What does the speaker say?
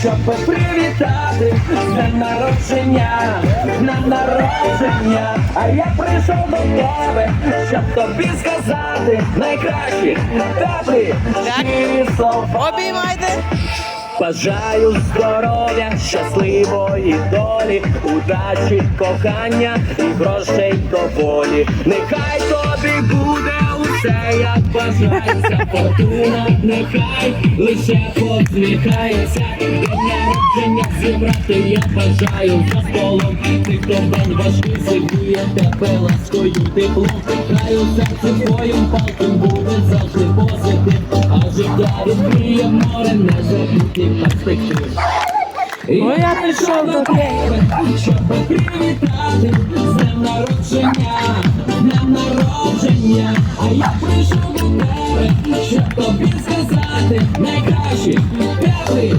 щоб привітати з днем народження, днем народження. А я прийшов до тебе, щоб тобі сказати найкращі теплі слова. Обіймайте. Бажаю здоров'я, щасливої долі, удачі, кохання і грошей доволі. Нехай тобі буде усе, як бажається фортуна, нехай лише посміхається. День народження зібрати я бажаю за столом. Ти хто бен важкий сидіє тебе ласкою теплом. Хай у серці твоїм палком буде завжди позитив. А життя відкриє море незабутніх перспектив. І Ой, я прийшов до тебе. щоб привітати з днем народження, я прийшов до тебе, щоб тобі сказати найкращі п'яти